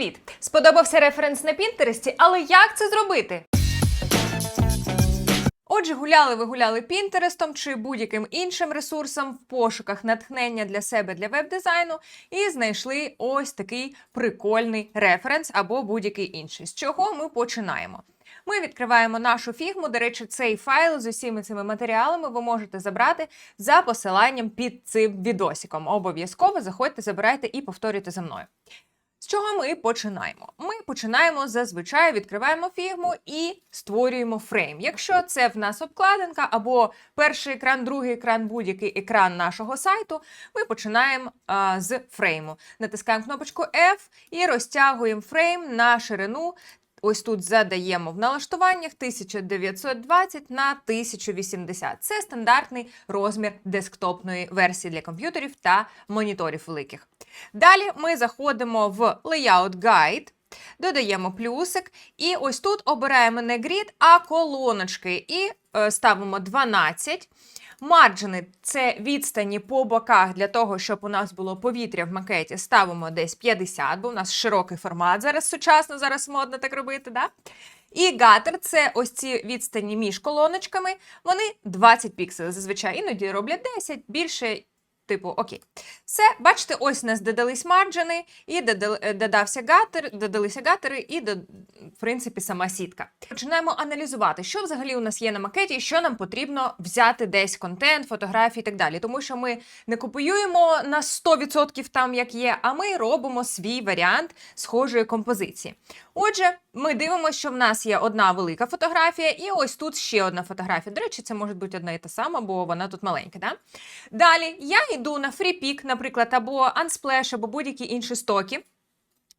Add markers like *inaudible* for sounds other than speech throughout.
Привіт! Сподобався референс на Пінтересті, але як це зробити? Отже, гуляли ви гуляли Пінтерестом чи будь-яким іншим ресурсом в пошуках натхнення для себе для веб-дизайну і знайшли ось такий прикольний референс або будь-який інший. З чого ми починаємо? Ми відкриваємо нашу фігму. До речі, цей файл з усіма цими матеріалами ви можете забрати за посиланням під цим відосиком. Обов'язково заходьте, забирайте і повторюйте за мною. Чого ми починаємо? Ми починаємо зазвичай відкриваємо фігму і створюємо фрейм. Якщо це в нас обкладинка або перший екран, другий екран, будь-який екран нашого сайту, ми починаємо а, з фрейму. Натискаємо кнопочку F і розтягуємо фрейм на ширину. Ось тут задаємо в налаштуваннях 1920 на 1080. Це стандартний розмір десктопної версії для комп'ютерів та моніторів великих. Далі ми заходимо в Layout Guide, додаємо плюсик, і ось тут обираємо не грід, а колоночки. І е, ставимо 12. Марджини це відстані по боках для того, щоб у нас було повітря в макеті. Ставимо десь 50, бо у нас широкий формат зараз сучасно, зараз модно так робити. Да? І гатер це ось ці відстані між колоночками. Вони 20 пікселів. Зазвичай іноді роблять 10, більше. Типу, окей. Все, бачите, ось у нас додались марджини, і додався гатер, додалися гатери, і до, в принципі сама сітка. Починаємо аналізувати, що взагалі у нас є на макеті, що нам потрібно взяти десь контент, фотографії і так далі. Тому що ми не копіюємо на 100% там, як є, а ми робимо свій варіант схожої композиції. Отже, ми дивимося, що в нас є одна велика фотографія, і ось тут ще одна фотографія. До речі, це може бути одна і та сама, бо вона тут маленька. Да? Далі я йду на FreePic, наприклад, або Unsplash, або будь-які інші стоки.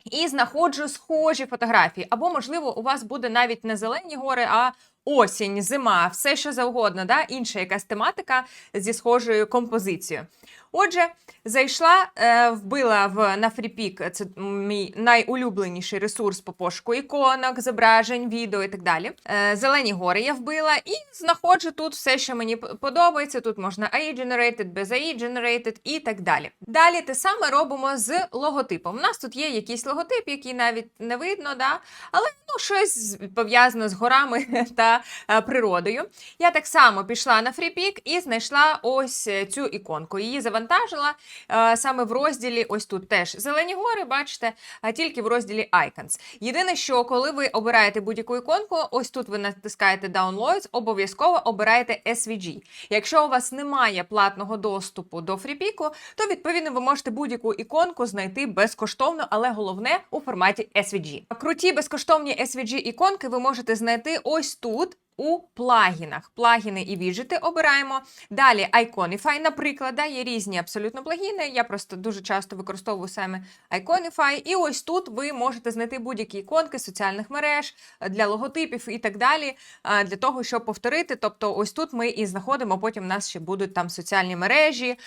І знаходжу схожі фотографії. Або, можливо, у вас буде навіть не зелені гори, а осінь, зима, все що завгодно, да? інша якась тематика зі схожою композицією. Отже, зайшла, е, вбила в на FreePic, це мій найулюбленіший ресурс по пошуку іконок, зображень, відео і так далі. Е, Зелені гори я вбила і знаходжу тут все, що мені подобається. Тут можна AI generated, без AI generated і так далі. Далі те саме робимо з логотипом. У нас тут є якийсь логотип, який навіть не видно, да? але ну, щось пов'язане з горами *laughs* та е, природою. Я так само пішла на FreePic і знайшла ось цю іконку. Її завантажила е, саме в розділі. Ось тут теж зелені гори, бачите, а тільки в розділі Icons. Єдине, що коли ви обираєте будь-яку іконку, ось тут ви натискаєте Downloads, обов'язково обираєте SVG. Якщо у вас немає платного доступу до FreePic, то відповідно ви можете будь-яку іконку знайти безкоштовно, але головне у форматі SVG. Круті безкоштовні SVG іконки ви можете знайти ось тут. У плагінах. Плагіни і віджити обираємо. Далі Iconify, наприклад, да, є різні абсолютно плагіни. Я просто дуже часто використовую саме Iconify. І ось тут ви можете знайти будь-які іконки соціальних мереж е, для логотипів і так далі, е, для того, щоб повторити. Тобто, ось тут ми і знаходимо. Потім у нас ще будуть там соціальні мережі,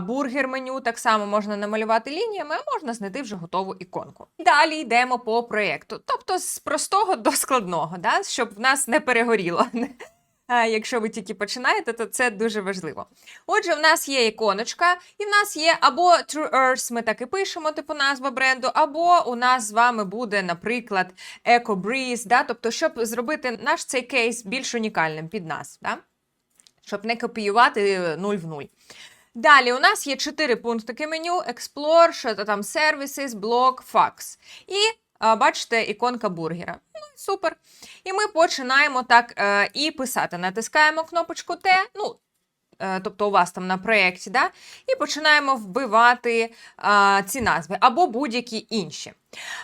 бургер меню. Так само можна намалювати лініями, а можна знайти вже готову іконку. Далі йдемо по проєкту. Тобто з простого до складного, да, щоб в нас не перегоріло. А Якщо ви тільки починаєте, то це дуже важливо. Отже, в нас є іконочка, і в нас є або True Earth, ми так і пишемо, типу назва бренду, або у нас з вами буде, наприклад, Eco Breeze, да? тобто, щоб зробити наш цей кейс більш унікальним під нас, да? щоб не копіювати 0 в 0. Далі у нас є чотири пунктики меню: Explore, що там Services, Blog, Fax. І бачите, іконка бургера. Ну, супер. І ми починаємо так е, і писати. Натискаємо кнопочку Т, ну, е, тобто у вас там на проєкті, да? і починаємо вбивати е, ці назви або будь-які інші.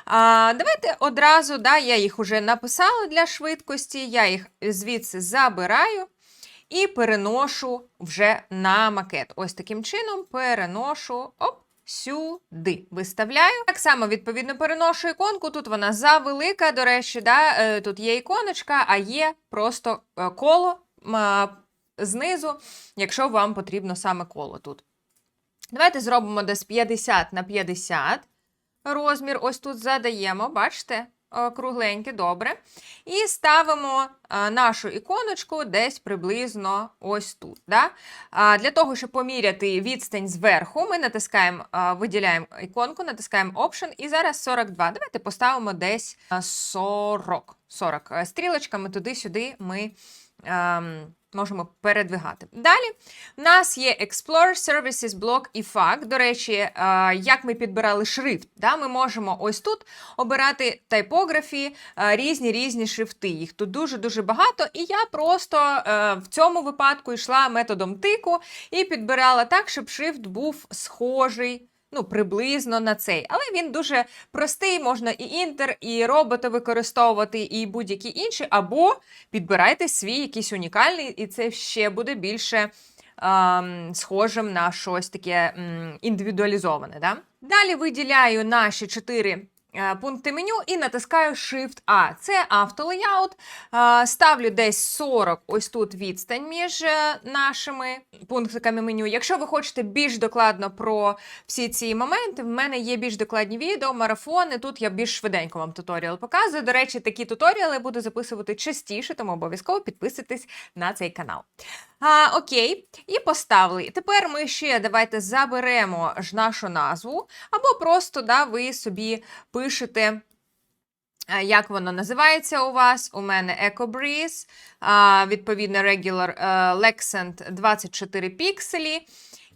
А, давайте одразу, да, я їх вже написала для швидкості, я їх звідси забираю. І переношу вже на макет. Ось таким чином переношу оп, сюди. Виставляю. Так само, відповідно, переношу іконку. Тут вона завелика, до речі, да? е, тут є іконочка, а є просто е, коло знизу, якщо вам потрібно саме коло тут. Давайте зробимо десь 50 на 50 розмір. Ось тут задаємо, бачите? Е, кругленьке, добре. І ставимо е, нашу іконочку десь приблизно ось тут. Да? Для того, щоб поміряти відстань зверху, ми натискаємо, е, виділяємо іконку, натискаємо Option, і зараз 42. Давайте поставимо десь е, 40. 40. Е, Стрілочками туди-сюди ми можемо передвигати. Далі в нас є Explore Services блок і факт. До речі, е, як ми підбирали шрифт, да? ми можемо ось тут обирати тайпографі, е, різні різні шрифти. Їх тут дуже-дуже багато. І я просто е, в цьому випадку йшла методом тику і підбирала так, щоб шрифт був схожий. Ну, приблизно на цей. Але він дуже простий, можна і інтер, і робота використовувати, і будь-які інші, або підбирайте свій якийсь унікальний, і це ще буде більше ем, схожим на щось таке ем, індивідуалізоване. Да? Далі виділяю наші чотири. Е, Пункти меню і натискаю Shift-A. Це автолеяут. Е, Ставлю десь 40 ось тут відстань між е, нашими пунктиками меню. Якщо ви хочете більш докладно про всі ці моменти, в мене є більш докладні відео, марафони. Тут я більш швиденько вам туторіал показую. До речі, такі туторіали буду записувати частіше, тому обов'язково підписуйтесь на цей канал. А, Окей, і поставили. Тепер ми ще давайте заберемо ж нашу назву, або просто да, ви собі пишете. Е, Як воно називається у вас? У мене EcoBreeze, а, відповідно, Regular е, Lexant 24 пікселі.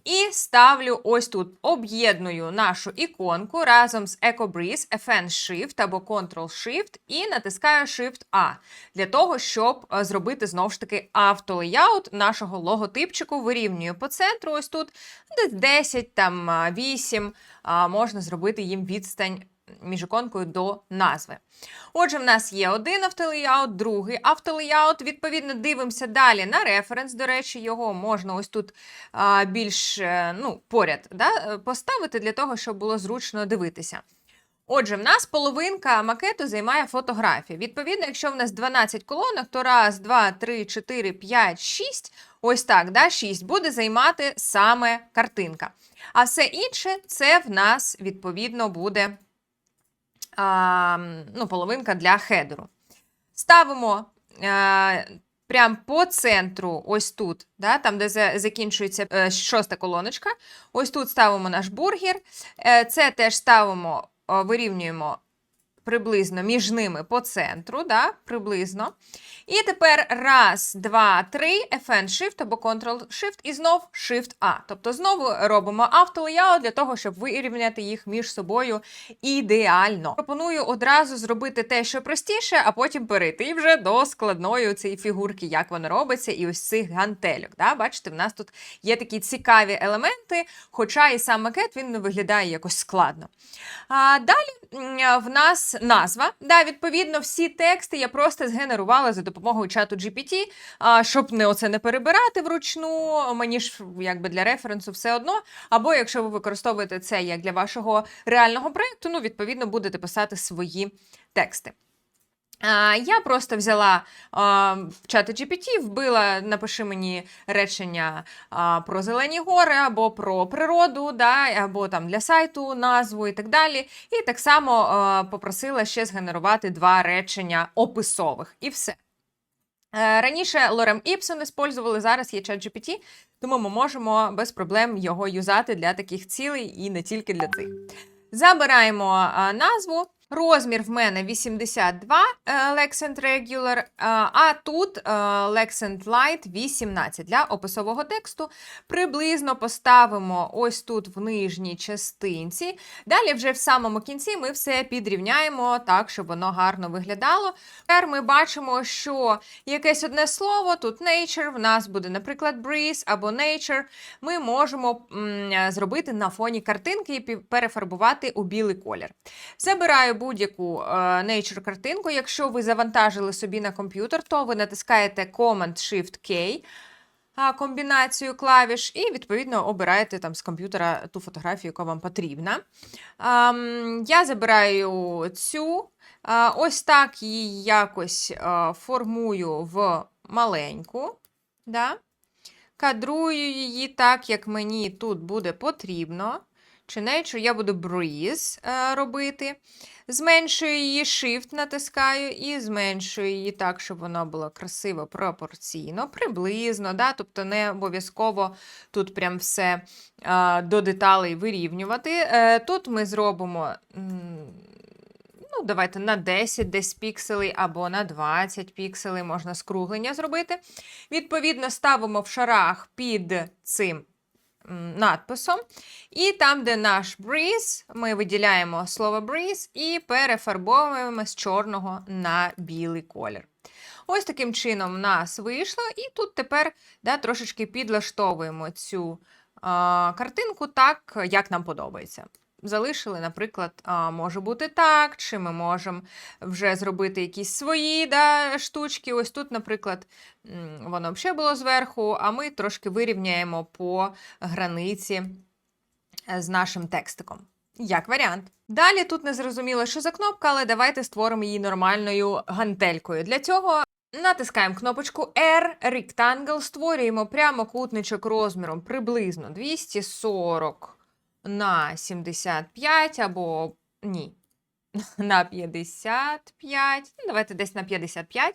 І ставлю ось тут, об'єдную нашу іконку разом з EcoBreeze, FN Shift або Ctrl-Shift і натискаю Shift-A для того, щоб е, зробити знову ж таки автолеяут нашого логотипчику. Вирівнюю по центру. Ось тут десь 10, там 8, можна зробити їм відстань між іконкою до назви. Отже, в нас є один автолеяут, другий автолеяут. Відповідно, дивимося далі на референс. До речі, його можна ось тут а, більш е, ну, поряд да, поставити для того, щоб було зручно дивитися. Отже, в нас половинка макету займає фотографія. Відповідно, якщо в нас 12 колонок, то раз, два, три, чотири, п'ять, шість. Ось так, да, 6 буде займати саме картинка. А все інше це в нас відповідно буде а, ну, половинка для хедеру. Ставимо а, прямо по центру, ось тут, да, там, де закінчується е, шоста колоночка. Ось тут ставимо наш бургер. Е, Це теж ставимо, вирівнюємо приблизно між ними по центру, да, приблизно. І тепер раз, два, три, FN Shift або Ctrl-Shift і знов Shift-A. Тобто знову робимо автолеяут для того, щоб вирівняти їх між собою ідеально. Пропоную одразу зробити те, що простіше, а потім перейти вже до складної цієї фігурки, як воно робиться, і ось цих гантельок. Да? Бачите, в нас тут є такі цікаві елементи, хоча і сам макет він не виглядає якось складно. А, далі в нас назва. Да, відповідно, всі тексти я просто згенерувала за допомогою чату GPT, щоб не оце не перебирати вручну. Мені ж якби для референсу все одно. Або якщо ви використовуєте це як для вашого реального проєкту, ну відповідно будете писати свої тексти. Я просто взяла в чати GPT, вбила, напиши мені речення про зелені гори, або про природу, да, або там для сайту назву і так далі. І так само попросила ще згенерувати два речення описових. І все. Е, Раніше Лорем Іпсон использували, зараз є ChatGPT, тому ми можемо без проблем його юзати для таких цілей і не тільки для цих. Забираємо назву. Розмір в мене 82 е, Lexant Regular, е, а тут е, Lexant Light 18 для описового тексту. Приблизно поставимо ось тут в нижній частинці. Далі, вже в самому кінці, ми все підрівняємо так, щоб воно гарно виглядало. Тепер ми бачимо, що якесь одне слово, тут nature, в нас буде, наприклад, breeze або nature. Ми можемо зробити на фоні картинки і перефарбувати у білий колір. Забираю будь-яку е, nature картинку. Якщо ви завантажили собі на комп'ютер, то ви натискаєте Command-Shift-K. Комбінацію клавіш, і відповідно обираєте там з комп'ютера ту фотографію, яка вам потрібна. Ам, Я забираю цю, а, ось так її якось а, формую в маленьку. Да? Кадрую її так, як мені тут буде потрібно. Чи nature, я буду breeze е, робити. Зменшую її, shift натискаю і зменшую її так, щоб воно було красиво пропорційно, приблизно. Да? Тобто не обов'язково тут прям все е, до деталей вирівнювати. Е, тут ми зробимо. Ну, давайте на 10 десь пікселей або на 20 пікселей можна скруглення зробити. Відповідно, ставимо в шарах під цим надписом. І там, де наш breeze, ми виділяємо слово breeze і перефарбовуємо з чорного на білий колір. Ось таким чином в нас вийшло, і тут тепер да, трошечки підлаштовуємо цю а, картинку так, як нам подобається. Залишили, наприклад, а, може бути так, чи ми можемо вже зробити якісь свої да, штучки. Ось тут, наприклад, воно взагалі було зверху, а ми трошки вирівняємо по границі е, з нашим текстиком. Як варіант. Далі тут не зрозуміло, що за кнопка, але давайте створимо її нормальною гантелькою. Для цього натискаємо кнопочку R, Rectangle, створюємо прямокутничок розміром приблизно 240 на 75 або ні, *laughs* на 55. Ну, давайте десь на 55.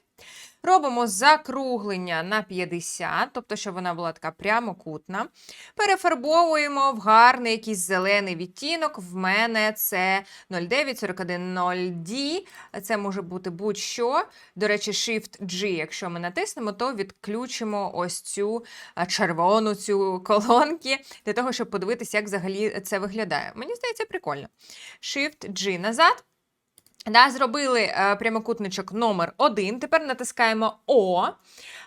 Робимо закруглення на 50, тобто, щоб вона була така прямокутна. Перефарбовуємо в гарний якийсь зелений відтінок. В мене це 09410D. Це може бути будь-що. До речі, Shift-G, якщо ми натиснемо, то відключимо ось цю червону цю колонки для того, щоб подивитися, як взагалі це виглядає. Мені здається, прикольно. Shift-G назад. Да, зробили е, прямокутничок номер 1. Тепер натискаємо О,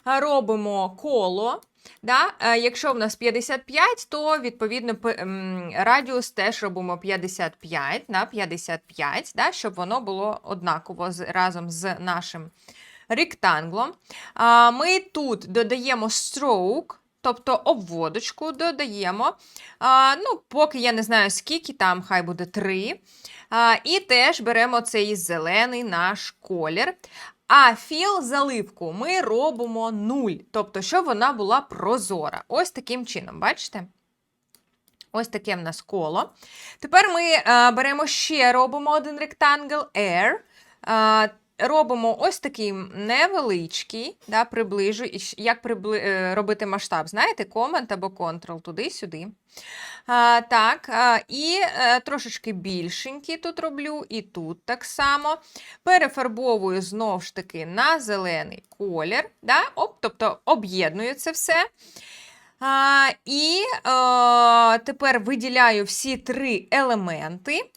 е, робимо коло. Да? Е, якщо в нас 55, то відповідно радіус теж робимо 55 на 55, да? щоб воно було однаково разом з нашим ректанглом. Ми тут додаємо stroke, тобто обводочку додаємо. А, ну, Поки я не знаю, скільки там, хай буде 3. А, і теж беремо цей зелений наш колір. А філ заливку ми робимо 0, тобто, щоб вона була прозора. Ось таким чином, бачите? Ось таке в нас коло. Тепер ми е, беремо ще робимо один ректангл Air. Е, робимо ось такий невеличкий, да, приближу. Як прибли... е, робити масштаб? Знаєте, Command або Ctrl туди-сюди. А, так, а, і е, трошечки більшенький тут роблю, і тут так само. Перефарбовую знову ж таки на зелений колір. Да? Оп, тобто об'єдную це все. А, і е, тепер виділяю всі три елементи.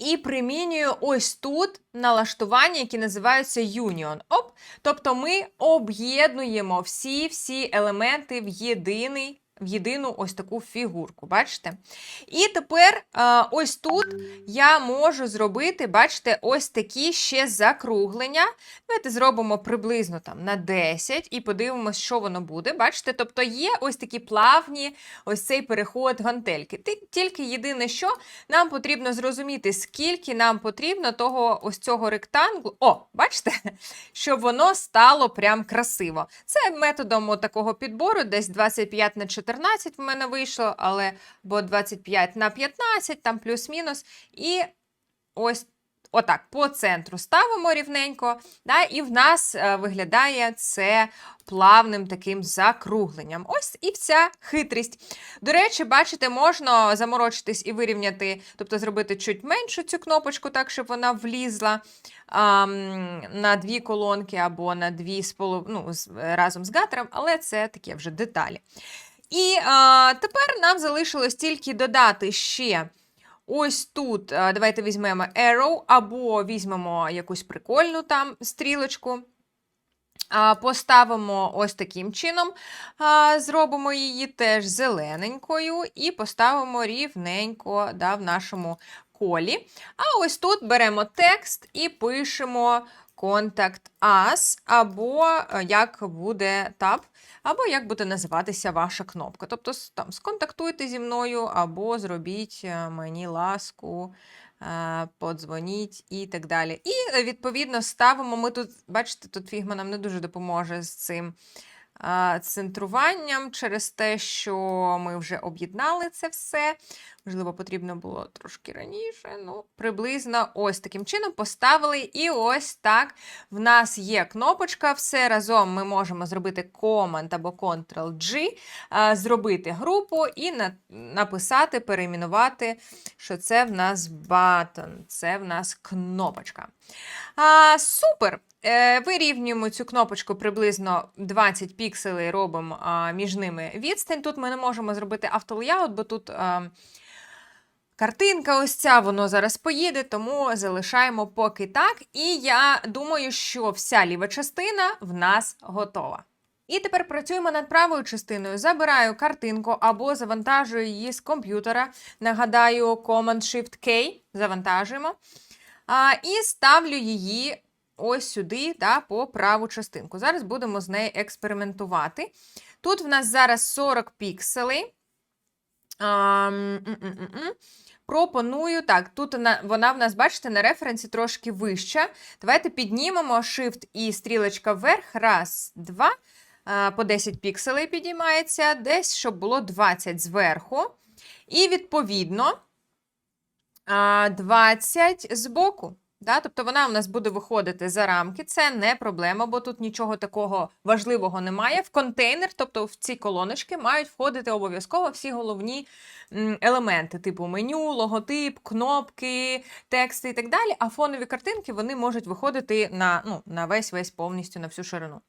І примінюю ось тут налаштування, які називаються Union. Оп, тобто ми об'єднуємо всі-всі елементи в єдиний. В єдину ось таку фігурку, бачите? І тепер е, ось тут я можу зробити, бачите, ось такі ще закруглення. Давайте зробимо приблизно там на 10 і подивимось, що воно буде. Бачите, тобто є ось такі плавні, ось цей переход гантельки. Тільки єдине, що нам потрібно зрозуміти, скільки нам потрібно того ось цього ректанглу. О, бачите, *laughs* щоб воно стало прям красиво. Це методом такого підбору, десь 25 на 14 в мене вийшло, але бо 25 на 15, там плюс-мінус. І ось отак по центру ставимо рівненько, да, і в нас е, виглядає це плавним таким закругленням. Ось і вся хитрість. До речі, бачите, можна заморочитись і вирівняти, тобто зробити чуть меншу цю кнопочку, так, щоб вона влізла на дві колонки або на дві з полу- ну, разом з гатером, але це таке вже деталі. І а, тепер нам залишилось тільки додати ще ось тут. давайте візьмемо arrow, або візьмемо якусь прикольну там стрілочку. Поставимо ось таким чином, зробимо її теж зелененькою і поставимо рівненько да, в нашому колі. А ось тут беремо текст і пишемо Contact Us, або е, як буде таб, або як буде називатися ваша кнопка. Тобто там сконтактуйте зі мною, або зробіть е, мені ласку, е, подзвоніть і так далі. І відповідно ставимо. Ми тут, бачите, тут фігма нам не дуже допоможе з цим. Центруванням через те, що ми вже об'єднали це все. Можливо, потрібно було трошки раніше. Ну, приблизно ось таким чином поставили. І ось так в нас є кнопочка. Все разом ми можемо зробити Command або Ctrl-G, зробити групу і написати, перейменувати, що це в нас button, це в нас кнопочка. А, супер! Е, Вирівнюємо цю кнопочку приблизно 20 пікселей, робимо між ними відстань. Тут ми не можемо зробити автолеяут, бо тут картинка ось ця, воно зараз поїде, тому залишаємо поки так. І я думаю, що вся ліва частина в нас готова. І тепер працюємо над правою частиною. Забираю картинку або завантажую її з комп'ютера. Нагадаю, Command-Shift-K завантажуємо. А, і ставлю її ось сюди, да, по праву частинку. Зараз будемо з нею експериментувати. Тут в нас зараз 40 пікселей. М, м, м, м. Пропоную, так, тут вона, в нас, бачите, на референсі трошки вища. Давайте піднімемо Shift і стрілочка вверх. Раз, два. По 10 пікселей підіймається, десь, щоб було 20 зверху. І відповідно 20 збоку. Да? Тобто вона у нас буде виходити за рамки, це не проблема, бо тут нічого такого важливого немає. В контейнер, тобто в ці колоночки, мають входити обов'язково всі головні елементи, типу меню, логотип, кнопки, тексти і так далі. А фонові картинки вони можуть виходити на, ну, на весь весь повністю на всю ширину.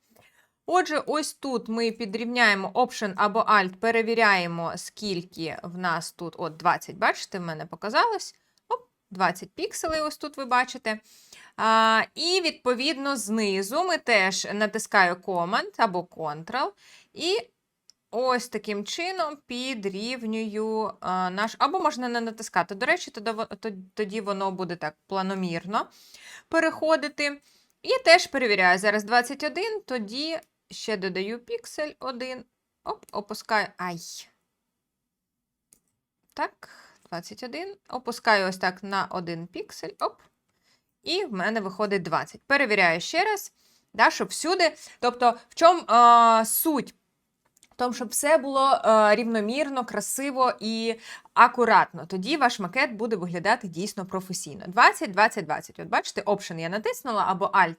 Отже, ось тут ми підрівняємо Option або Alt, перевіряємо, скільки в нас тут от 20, бачите, в мене показалось. Оп, 20 пікселей, ось тут ви бачите. А, і, відповідно, знизу ми теж натискаю Command або Ctrl. І ось таким чином підрівнюю а, наш. Або можна не натискати. До речі, тоді воно буде так планомірно переходити. І теж перевіряю. Зараз 21, тоді ще додаю піксель 1. Оп, опускаю. Ай. Так, 21. Опускаю ось так на 1 піксель. Оп. І в мене виходить 20. Перевіряю ще раз, да, щоб всюди. Тобто, в чому е, суть? Тому, щоб все було е, рівномірно, красиво і акуратно. Тоді ваш макет буде виглядати дійсно професійно. 20, 20, 20. От бачите, Option я натиснула або Alt.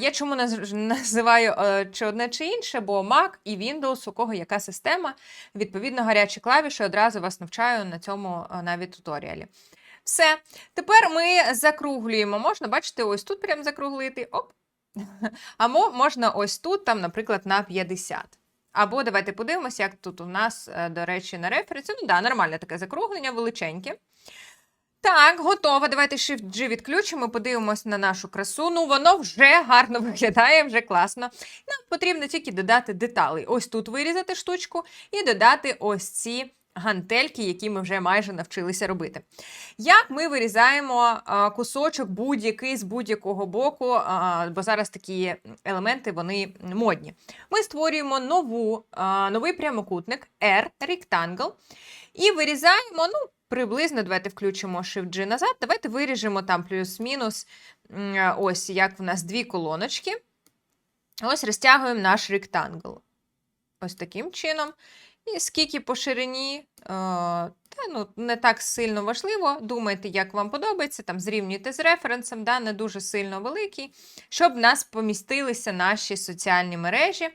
Я чому називаю е, чи одне чи інше, бо Mac і Windows, у кого яка система, відповідно, гарячі клавіші одразу вас навчаю на цьому е, навіть туторіалі. Все. Тепер ми закруглюємо. Можна, бачите, ось тут прям закруглити. Оп. *laughs* А можна ось тут, там, наприклад, на 50. Або давайте подивимося, як тут у нас, е, до речі, на референсі. Ну, да, нормальне таке закруглення, величеньке. Так, готово. Давайте Shift-G відключимо, подивимось на нашу красу. Ну, воно вже гарно *laughs* виглядає, вже класно. Нам потрібно тільки додати деталей. Ось тут вирізати штучку і додати ось ці гантельки, які ми вже майже навчилися робити. Як ми вирізаємо кусочок будь-який з будь-якого боку, бо зараз такі елементи вони модні. Ми створюємо нову, новий прямокутник R Rectangle і вирізаємо, ну, приблизно, давайте включимо Shift-G назад. Давайте виріжемо там плюс-мінус, ось як в нас дві колоночки. Ось розтягуємо наш ректангл. Ось таким чином. І скільки по ширині, е, та, ну, не так сильно важливо. Думайте, як вам подобається, там зрівнюйте з референсом, да, не дуже сильно великий, щоб в нас помістилися наші соціальні мережі.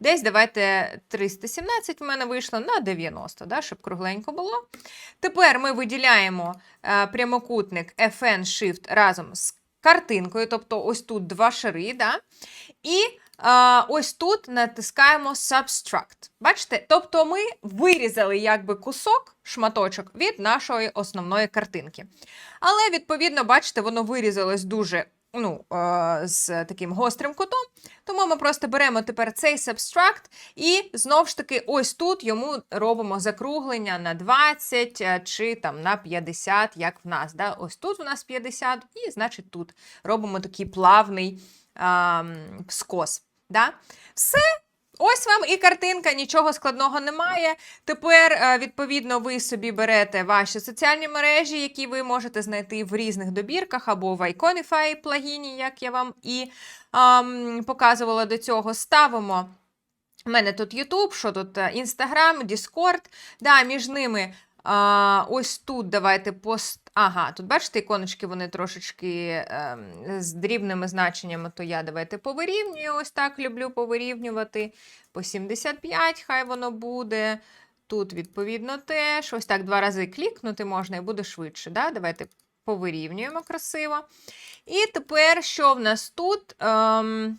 Десь давайте 317 в мене вийшло на 90, да, щоб кругленько було. Тепер ми виділяємо е, прямокутник FN Shift разом з картинкою, тобто ось тут два шари. Да? І ось тут натискаємо Subtract. Бачите? Тобто ми вирізали якби кусок, шматочок від нашої основної картинки. Але, відповідно, бачите, воно вирізалось дуже ну, е, з таким гострим кутом. Тому ми просто беремо тепер цей subtract і знову ж таки ось тут йому робимо закруглення на 20 е, чи там на 50, як в нас. Да? Ось тут у нас 50, і значить тут робимо такий плавний скос. Да? Все. Ось вам і картинка, нічого складного немає. Тепер, е, відповідно, ви собі берете ваші соціальні мережі, які ви можете знайти в різних добірках або в Iconify плагіні, як я вам і ам, показувала до цього. Ставимо. У мене тут YouTube, що тут е, Instagram, Discord. Да, між ними ось тут давайте пост. Ага, тут бачите, іконочки вони трошечки ем, з дрібними значеннями, то я давайте повирівнюю. Ось так люблю повирівнювати. По 75 хай воно буде. Тут, відповідно, теж. Ось так два рази клікнути можна і буде швидше. Да? Давайте повирівнюємо красиво. І тепер, що в нас тут? Ем,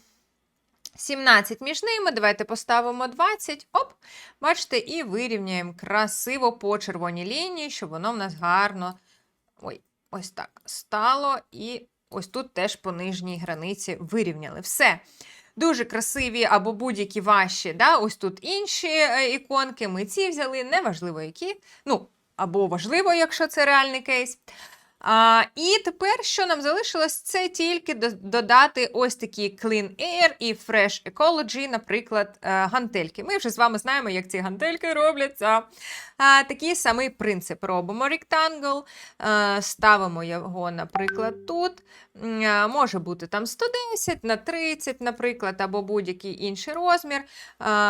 17 між ними. Давайте поставимо 20. Оп, бачите, і вирівняємо красиво по червоній лінії, щоб воно в нас гарно ой, ось так стало. І ось тут теж по нижній границі вирівняли. Все. Дуже красиві або будь-які ваші. Да? Ось тут інші е, іконки. Ми ці взяли, неважливо які. Ну, або важливо, якщо це реальний кейс. А, і тепер, що нам залишилось, це тільки додати ось такі Clean Air і Fresh Ecology, наприклад, е, гантельки. Ми вже з вами знаємо, як ці гантельки робляться. А, такий самий принцип. Робимо Rectangle, е, ставимо його, наприклад, тут. Е, Може бути там 110 на 30, наприклад, або будь-який інший розмір.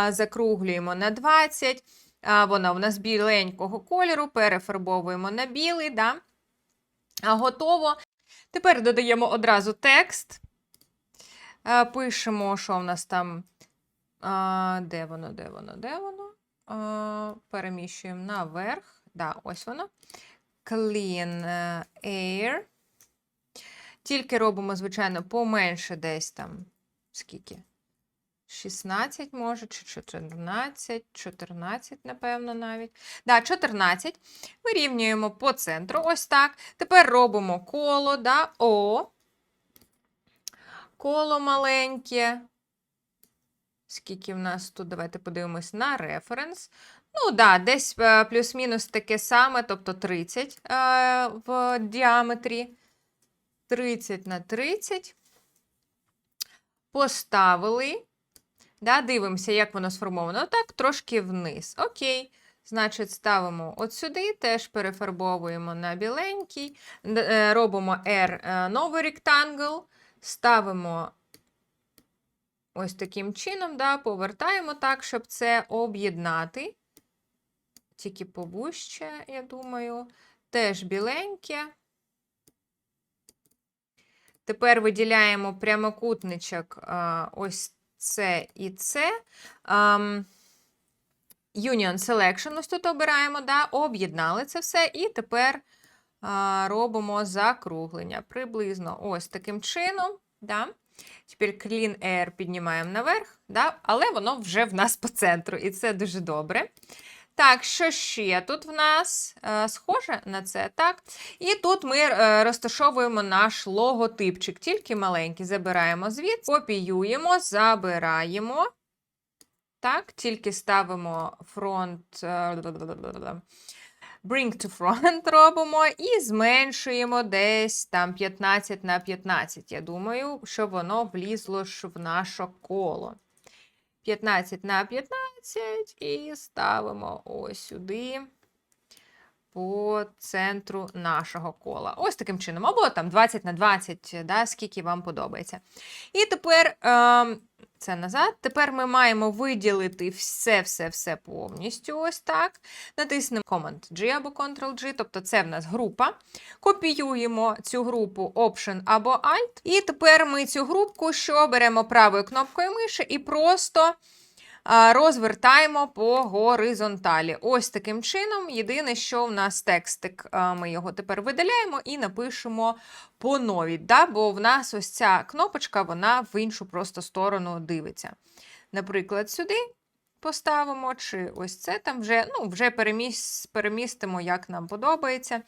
Закруглюємо на 20. А, Вона у нас біленького кольору, перефарбовуємо на білий. Да? Готово. Тепер додаємо одразу текст. Е, Пишемо, що в нас там. А, Де воно, де воно, де воно? А, Переміщуємо наверх. Да, ось воно. Clean е, air. Тільки робимо, звичайно, поменше десь там. Скільки? 16, може, чи 14, 14, напевно, навіть. Да, 14. Вирівнюємо по центру, ось так. Тепер робимо коло, да, О. Коло маленьке. Скільки в нас тут? Давайте подивимось на референс. Ну, да, десь е, плюс-мінус таке саме, тобто 30 е, в діаметрі. 30 на 30. Поставили. Да, дивимося, як воно сформовано. Так, трошки вниз. Окей. Значить, ставимо от сюди, теж перефарбовуємо на біленький, е, робимо R е, новий ректангл, ставимо ось таким чином, да, повертаємо так, щоб це об'єднати. Тільки повуще, я думаю. Теж біленьке. Тепер виділяємо прямокутничок ось це і це. Um, Union Selection ось тут обираємо, да, об'єднали це все, і тепер а, робимо закруглення. Приблизно ось таким чином. Да. Тепер Clean Air піднімаємо наверх, да, але воно вже в нас по центру, і це дуже добре. Так, що ще тут в нас е, схоже на це, так? І тут ми е, розташовуємо наш логотипчик, тільки маленький. Забираємо звідси, копіюємо, забираємо. Так, тільки ставимо фронт. е, Bring to front *laughs* робимо і зменшуємо десь там 15 на 15. Я думаю, щоб воно влізло ж в наше коло. 15 на 15 і ставимо ось сюди по центру нашого кола. Ось таким чином. Або там 20 на 20, да, скільки вам подобається. І тепер ем, це назад. Тепер ми маємо виділити все-все-все повністю. Ось так. Натиснемо Command-G або Ctrl-G, тобто це в нас група. Копіюємо цю групу Option або Alt. І тепер ми цю групку, що беремо правою кнопкою миші і просто розвертаємо по горизонталі. Ось таким чином. Єдине, що в нас текстик, ми його тепер видаляємо і напишемо по новій, да? бо в нас ось ця кнопочка, вона в іншу просто сторону дивиться. Наприклад, сюди поставимо, чи ось це там вже, ну, вже переміс, перемістимо, як нам подобається.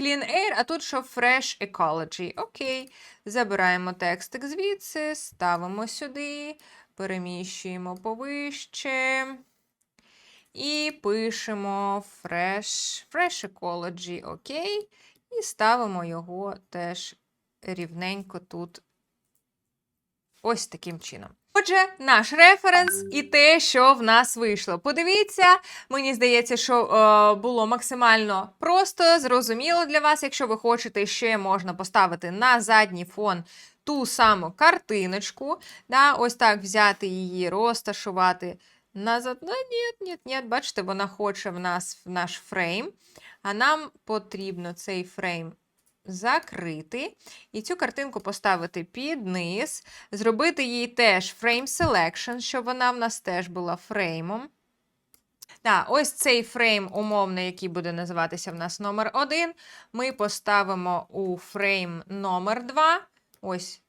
Clean Air, а тут що Fresh Ecology. Окей. Забираємо текстик звідси, ставимо сюди, переміщуємо повище. І пишемо Fresh, Fresh Ecology, окей. І ставимо його теж рівненько тут ось таким чином. Отже, наш референс і те, що в нас вийшло. Подивіться, мені здається, що е, було максимально просто, зрозуміло для вас. Якщо ви хочете, ще можна поставити на задній фон ту саму картиночку. Да, ось так взяти її, розташувати назад. Ну, ні, ні, ні, бачите, вона хоче в нас в наш фрейм. А нам потрібно цей фрейм закрити і цю картинку поставити під низ, зробити їй теж frame selection, щоб вона в нас теж була фреймом. Так, ось цей фрейм умовний, який буде називатися в нас номер 1, ми поставимо у фрейм номер 2. Ось.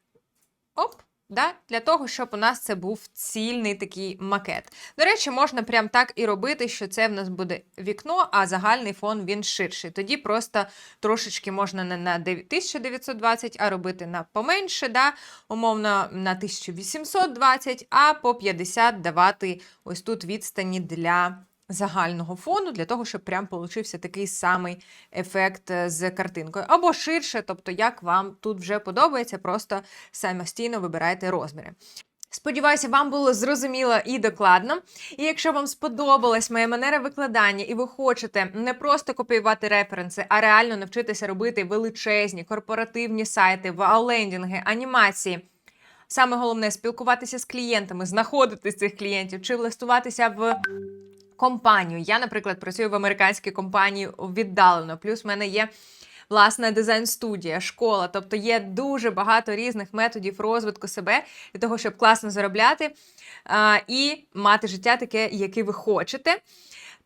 Оп. Да? Для того, щоб у нас це був цільний такий макет. До речі, можна прям так і робити, що це в нас буде вікно, а загальний фон він ширший. Тоді просто трошечки можна не на 1920, а робити на поменше, да? умовно на 1820, а по 50 давати ось тут відстані для загального фону, для того, щоб прям получився такий самий ефект е, з картинкою. Або ширше, тобто, як вам тут вже подобається, просто самостійно вибирайте розміри. Сподіваюся, вам було зрозуміло і докладно. І якщо вам сподобалась моя манера викладання, і ви хочете не просто копіювати референси, а реально навчитися робити величезні корпоративні сайти, вау-лендінги, анімації. Саме головне спілкуватися з клієнтами, знаходити цих клієнтів чи влаштуватися в компанію. Я, наприклад, працюю в американській компанії віддалено. Плюс в мене є власна дизайн-студія, школа. Тобто є дуже багато різних методів розвитку себе для того, щоб класно заробляти а, і мати життя таке, яке ви хочете.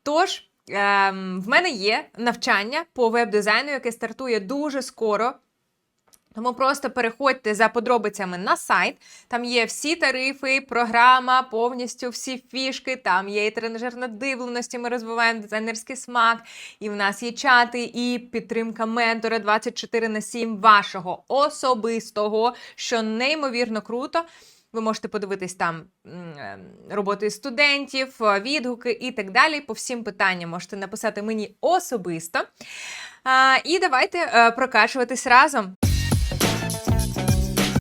Тож. ем, В мене є навчання по веб-дизайну, яке стартує дуже скоро. Тому просто переходьте за подробицями на сайт. Там є всі тарифи, програма, повністю всі фішки. Там є і тренажер надивленості. Ми розвиваємо дизайнерський смак. І в нас є чати, і підтримка ментора 24 на 7 вашого особистого, що неймовірно круто. Ви можете подивитись там е, роботи студентів, відгуки і так далі. По всім питанням можете написати мені особисто. І давайте е, прокачуватись разом.